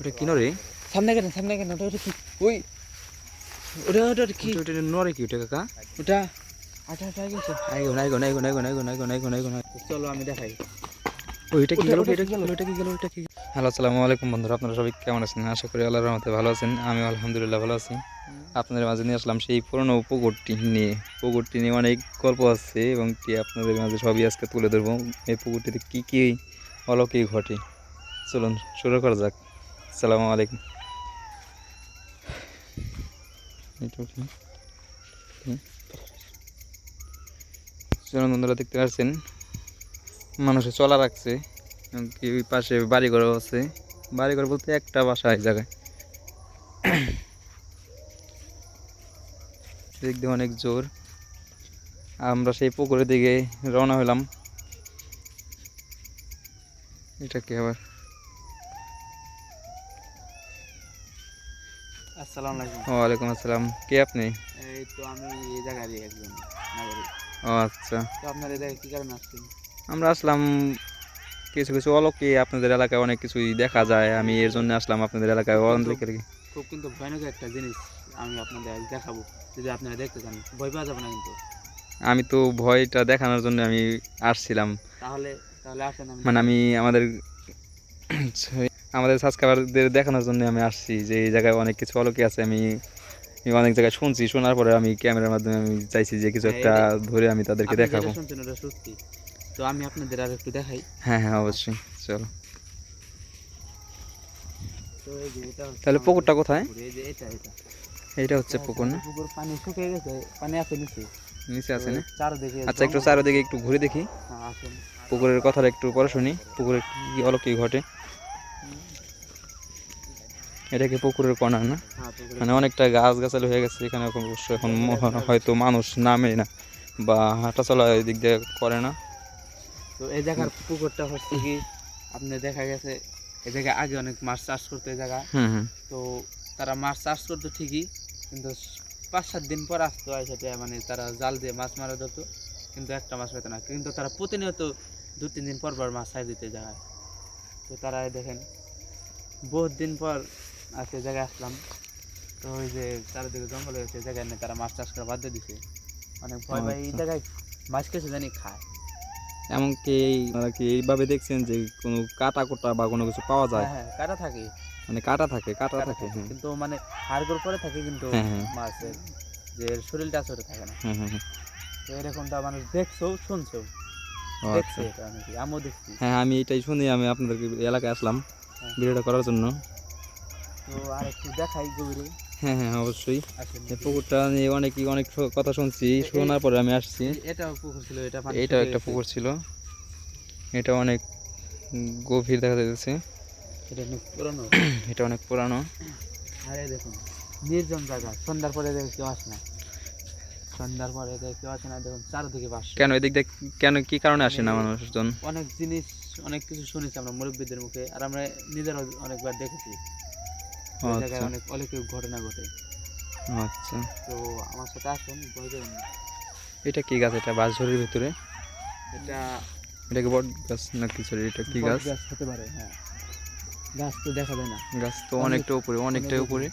ওটা কি নরে? সামনে কেন সামনে কেন ওটা ওটা কি? ওই ওটা ওটা কি? ওটা নরে কি ওটা কাকা? ওটা আটা আটা গেছে আইগো চলো আমি দেখাই। ওইটা কি গেল? ওইটা কি কি গেল? ওইটা কি গেল? ওইটা কি হ্যালো আসসালামু আলাইকুম বন্ধুরা আপনারা সবাই কেমন আছেন? আশা করি আল্লাহর রহমতে ভালো আছেন। আমি আলহামদুলিল্লাহ ভালো আছি। আপনাদের মাঝে নিয়ে আসলাম সেই পুরনো পুকুরটি নিয়ে। পুকুরটি নিয়ে অনেক গল্প আছে এবং কি আপনাদের মাঝে সবই আজকে তুলে ধরবো। এই পুকুরটিতে কী কী অলৌকিক ঘটে? চলুন শুরু করা যাক। আসসালামু আলাইকুম। কি? দেখতে পাচ্ছেন? মানুষে চলা রাখছে, এমনকি ওই পাশে বাড়িঘরও আছে। বাড়িঘর বলতে একটা বাসা এই জায়গায়। দিয়ে অনেক জোর। আমরা সেই পুকুরের দিকে রওনা হলাম। এটা কি আবার? আসসালামু আলাইকুম। ওয়ালাইকুম আসসালাম। কে আপনি? এই তো আমি এই জায়গারই একজন নাগরিক। ও আচ্ছা। তো আপনার এই জায়গায় কি কারণে আসছেন? আমরা আসলাম কিছু কিছু অলৌকিক আপনাদের এলাকায় অনেক কিছুই দেখা যায়। আমি এর জন্য আসলাম আপনাদের এলাকায় খুব কিন্তু ভয়ানক একটা জিনিস আমি আপনাদের দেখাবো। যদি আপনারা দেখতে চান ভয় পাওয়া যাবে না কিন্তু। আমি তো ভয়টা দেখানোর জন্য আমি আসছিলাম। তাহলে তাহলে আসেন মানে আমি আমাদের আমাদের সাবস্ক্রাইবারদের দেখানোর জন্য আমি আসছি যে এই জায়গায় অনেক কিছু অলৌকিক আছে। আমি অনেক জায়গায় শুনছি শোনার পরে আমি ক্যামেরার মাধ্যমে আমি চাইছি যে কিছু হ্যাঁ, একটা ধরে আমি তাদেরকে দেখাবো। তো আমি আপনাদের আর একটু দেখাই। হ্যাঁ হ্যাঁ অবশ্যই। চলো। তাহলে পুকুরটা কোথায়? এটা হচ্ছে পুকুর না? পুকুর পানি শুকিয়ে গেছে পানি আছে নিচে। নিচে আছে না? চারদিকে আচ্ছা একটু। চারিদিকে একটু ঘুরে দেখি। হ্যাঁ, পুকুরের কথাটা একটু পরে শুনি পুকুরে কি অলৌকিক ঘটে। এটা কি পুকুরের কণা না? হ্যাঁ মানে অনেকটা গাছ গাছালি হয়ে গেছে এখানে অবশ্য এখন হয়তো মানুষ নামে না বা হাঁটা চলা এই দিক দিয়ে করে না। তো এই জায়গার পুকুরটা হচ্ছে কি আপনি দেখা গেছে এই জায়গায় আগে অনেক মাছ চাষ করতো এই জায়গা। তো তারা মাছ চাষ করতো ঠিকই কিন্তু পাঁচ সাত দিন পর আসতো সেটা মানে তারা জাল দিয়ে মাছ মারা ধরতো কিন্তু একটা মাছ পেতো না। কিন্তু তারা প্রতিনিয়ত দু তিন দিন পর পর মাছ ছাই দিতে যায় তো তারা দেখেন বহুত দিন পর আজকে জায়গায় আসলাম। তো ওই যে চারিদিকে জঙ্গল হয়েছে জায়গায় নিয়ে তারা মাছ চাষ করা বাদ দিয়ে দিছে। অনেক ভয় পাই এই আচ্ছা। জায়গায় মাছ কিছু জানি খায়। এমনকি কি এইভাবে দেখছেন যে কোনো কাটা কোটা বা কোনো কিছু পাওয়া যায়? হ্যাঁ হ্যাঁ কাটা থাকে। মানে কাটা থাকে কাটা থাকে হ্যাঁ। কিন্তু মানে হাড়গোড় পরে থাকে কিন্তু হ্যাঁ। মাছের। যে শরীরটা আসলে থাকে না। তো এরকমটা মানুষ দেখছ শুনছো? দেখছে আচ্ছা। এটা নাকি আমিও দেখছি। হ্যাঁ আমি এটাই শুনি আমি আপনাদের এলাকায় আসলাম। ভিডিওটা করার জন্য। তো আর একটু দেখাই গভীরে হ্যাঁ হ্যাঁ অবশ্যই। এই পুকুরটা নিয়ে অনেকই অনেক কথা শুনছি। শোনার পরে আমি আসছি। এটাও পুকুর ছিল এটা এটাও একটা পুকুর ছিল। এটা অনেক গভীর দেখা যাচ্ছে এটা অনেক পুরনো। এটা অনেক পুরানো। আর দেখুন নির্জন জায়গা। সন্ধ্যার পরে দেখে কেউ আসে না। সন্ধ্যার পরে দেখে কেউ আসে না। দেখুন চারদিকে বাস। কেন এদিক দিয়ে কেন কি কারণে আসে না মানুষজন? অনেক জিনিস অনেক কিছু শুনেছি আমরা মুরব্বীদের মুখে। আর আমরা নিজেরাও অনেকবার দেখেছি। জায়গায় আচ্ছা। অনেক ঘটনা ঘটে। আচ্ছা। তো আমার সাথে আসুন ভয় না এটা কি গাছ? এটা বাঁশঝড়ির ভিতরে? এটা এটা কি বট গাছ না কি সরি এটা কি গাছ? গাছ হতে পারে হ্যাঁ। গাছ তো দেখা যায় না। গাছ তো অনেকটা উপরে অনেকটাই অনেক উপরে।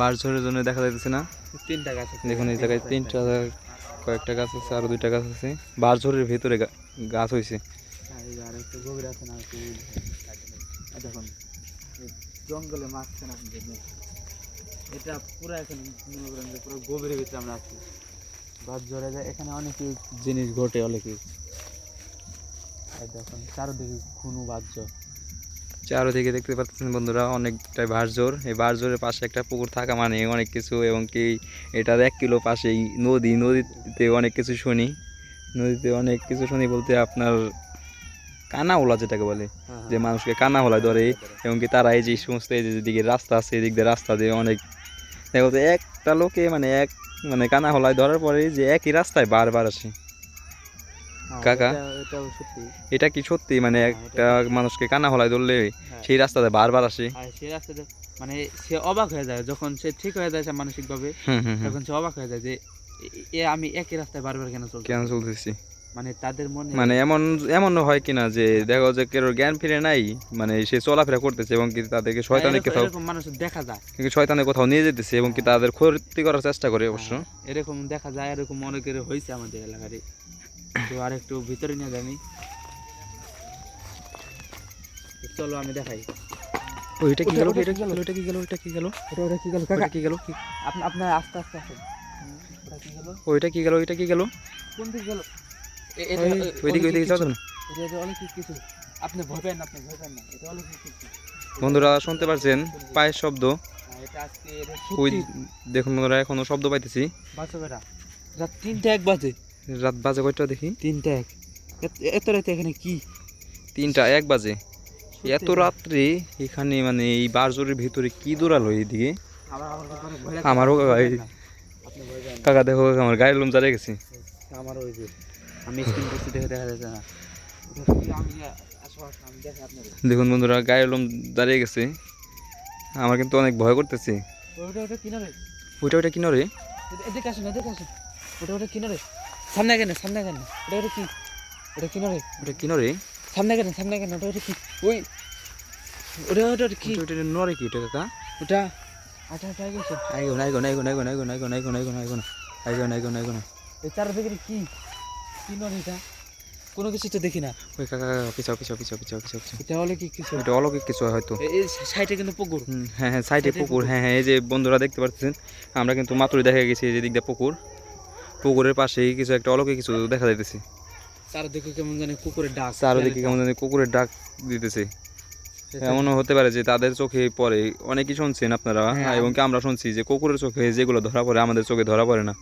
বাঁশঝড়ের জন্য দেখা যাচ্ছে না? তিনটা গাছ আছে। দেখুন এই জায়গায় তিনটা কয়েকটা গাছ আছে আর দুইটা গাছ আছে। বাঁশঝড়ের ভিতরে গাছ হয়েছে হ্যাঁ, আর একটু গভীর আছে না দেখুন। জঙ্গলে আছে আপনি। এটা পুরো এখানে মনে করেন যে পুরো গভীরের ভিতরে আমরা আছি। বাদ জড়ে যায়। এখানে অনেক জিনিস ঘটে এই দেখুন, চারদিকে ঘুনু বাহ্য। চারোদিকে দেখতে পাচ্ছেন বন্ধুরা, অনেকটাই বাঁশঝড় এই বাঁশঝড়ের পাশে একটা পুকুর থাকা মানে অনেক কিছু, এবং কি এটার এক কিলো পাশেই নদী। নদীতে অনেক কিছু শুনি। নদীতে অনেক কিছু শুনি বলতে আপনার কানা ওলা যেটাকে বলে হ্যাঁ, যে মানুষকে কানা হলায় ধরে এবং কি তারা এই যে সমস্ত এই যে দিকে রাস্তা আছে এদিক দিয়ে রাস্তা দিয়ে অনেক দেখো তো একটা লোকে মানে এক মানে কানা হলায় ধরার পরে যে একই রাস্তায় বারবার আসে। হ্যাঁ, কাকা? এটা- কি সত্যি? মানে হ্যাঁ, একটা মানুষকে কানা হলায় ধরলে হ্যাঁ। সেই রাস্তাতে বারবার আসে। রাস্তাতে মানে সে অবাক হয়ে যায় যখন সে ঠিক হয়ে যায় হুম হুম তখন সে অবাক হয়ে যায় যে আমি একই রাস্তায় বারবার কেন চলছি কেন চলতেছি? মানে তাদের মনে মানে এমন এমন হয় কিনা যে দেখো যে কেউ জ্ঞান ফিরে নাই মানে সে চলাফেরা করতেছে এবং কি তাদেরকে শয়তানে এরকম- কোথাও মানুষ দেখা যায়। কিন্তু শয়তানে কোথাও নিয়ে যেতেছে এবং কি তাদের ক্ষতি করার চেষ্টা করে অবশ্য। হ্যাঁ, এরকম দেখা যায় এরকম অনেকের হয়েছে আমাদের এলাকারে তো আর একটু ভিতরে নিয়ে তো চলো আমি দেখাই। ওইটা কি গেল? ওটা এটা কি গেল? এটা কি গেল? এটা কি গেল? ওটা কি গেল? ওইটা কি গেল? কি- আপনি আপনার আস্তে আস্তে আসেন। ওটা কি গেল? ওইটা কি গেল? ওইটা কি গেল? কোন দিক গেল? ওইদিকে ওইদিকে বন্ধুরা শুনতে পারছেন পায়ের শব্দ। ওই দেখুন বন্ধুরা এখনও শব্দ পাইতেছি। রাত তিনটা এক বাজে। রাত বাজে কয়টা দেখি? তিনটা এক। এত রাতে এখানে কি? তিনটা এক বাজে। এত রাত্রে এখানে মানে এই বারজোরের ভিতরে কি দৌড়ালো এইদিকে? আমারও কাকা দেখো আমার গায়ের লোম চালিয়ে গেছে। আমারও আমি স্ক্রিন করছি দেখে দেখা যাচ্ছে না ওটা দেখুন বন্ধুরা গায়ের লোম দাঁড়িয়ে গেছে আমার কিন্তু অনেক ভয় করতেছে ওটা ওটা কিনারে ওইটা ওইটা কিনো রে এদিকে আসুন এদিকে আসুন ওটা ওটা কিনারে সামনে কেন সামনে কেন ওটা ওটা কি ওটা কিনারে ওটা কিনো রে সামনে কেন সামনে কেন ওটা ওটা কি ওই ওটা ওটা ওটা কি ওইটা ওইটা নরে কি ওটা কাকা ওটা আটা আটা গেছে আইগো নাইগো নাইগো নাইগো নাইগো নাইগো নাইগো নাইগো নাইগো না আইগো নাইগো নাইগো না এই চারদিকে কি কি নয় এটা? কোনো কিছু তো দেখি না। ওই কাকা পিছাও পিছাও পিছাও পিছাও পিছাও পিছাও। এটা হলে কি কিছু। এটা অলৌকিক কিছু হয়তো। এই সাইডে কিন্তু পুকুর। হ্যাঁ হ্যাঁ সাইডে পুকুর। হ্যাঁ হ্যাঁ এই যে বন্ধুরা দেখতে পাচ্ছেন আমরা কিন্তু মাত্রই দেখা গেছি এই যে দিক দিয়ে পুকুর। পুকুরের পাশেই কিছু একটা অলৌকিক কিছু দেখা যাইতেছে। চারদিকে কেমন জানি কুকুরের ডাক। চারোদিকে কেমন জানি কুকুরের ডাক দিতেছে। এমনও হতে পারে যে তাদের চোখে পড়ে। অনেকেই শুনছেন আপনারা হ্যাঁ, এবং কি আমরা শুনছি যে কুকুরের চোখে যেগুলো ধরা পড়ে আমাদের চোখে ধরা পড়ে না।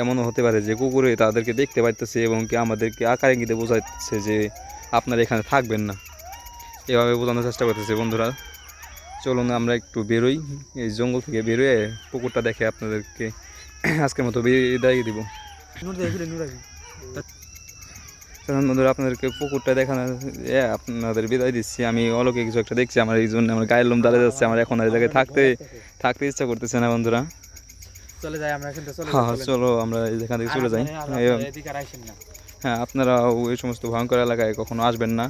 এমনও হতে পারে যে কুকুরে তাদেরকে দেখতে পাইতেছে এবং কি আমাদেরকে আকার ইঙ্গিতে বোঝাচ্ছে যে আপনারা এখানে থাকবেন না। এভাবে বোঝানোর চেষ্টা করতেছে বন্ধুরা। চলুন আমরা একটু বেরোই। এই জঙ্গল থেকে বেরোয় পুকুরটা দেখে আপনাদেরকে আজকের মতো বিদায় দিব। বন্ধুরা আপনাদেরকে পুকুরটা দেখানো আপনাদের বিদায় দিচ্ছি। আমি অলৌকিক কিছু একটা দেখছি আমার এই জন্য আমার গায়ের লোম দাঁড়িয়ে যাচ্ছে আমার এখন আর এই জায়গায় থাকতে থাকতে ইচ্ছা করতেছে না বন্ধুরা। চলে যাই আমরা কিন্তু চলে হ্যাঁ হ্যাঁ। চলো আমরা এখান থেকে চলে যাই হ্যাঁ আপনারা ওই সমস্ত ভয়ঙ্কর এলাকায় কখনো আসবেন না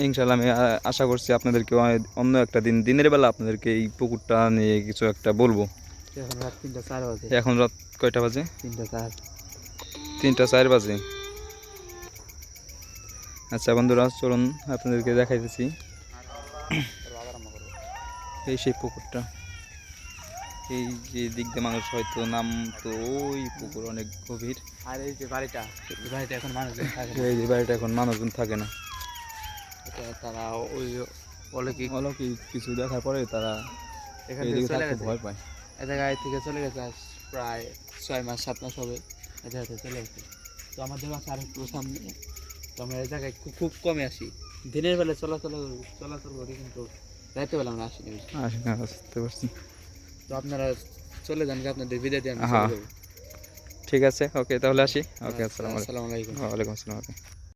ইনশাল্লাহ আমি আশা করছি আপনাদেরকে অন্য একটা দিন দিনের বেলা আপনাদেরকে এই পুকুরটা নিয়ে কিছু একটা বলব এখন রাত তিনটা চার বাজে এখন রাত কয়টা বাজে তিনটা চার তিনটা চার বাজে আচ্ছা বন্ধুরা চলুন আপনাদেরকে দেখাইতেছি এই সেই পুকুরটা এই যে দিক দিয়ে মানুষ হয়তো নাম তো ওই পুকুর অনেক গভীর। আর এই যে বাড়িটা বাড়িটা এখন মানুষজন থাকে। এই যে বাড়িটা এখন মানুষজন থাকে না। তারা ওই অলৌকিক অলৌকিক কিছু দেখার পরে তারা এখান থেকে চলে গেছে। ভয় পায়। এ জায়গায় থেকে চলে গেছে আজ প্রায় ছয় মাস সাত মাস হবে এ জায়গাতে চলে গেছে। তো আমাদের বাসা আর একটু সামনে। তো আমরা এই জায়গায় খুব খুব কমে আসি। দিনের বেলা চলাচল চলাচল করি কিন্তু রাতের বেলা আমরা আসিনি। আসে না বুঝতে পারছি তো আপনারা চলে যান আপনাদের বিদায় দিয়ে হ্যাঁ। ঠিক আছে ওকে তাহলে আসি। ওকে আসসালামু আলাইকুম। আসসালামু আলাইকুম। ওয়ালাইকুম আসসালাম ওকে।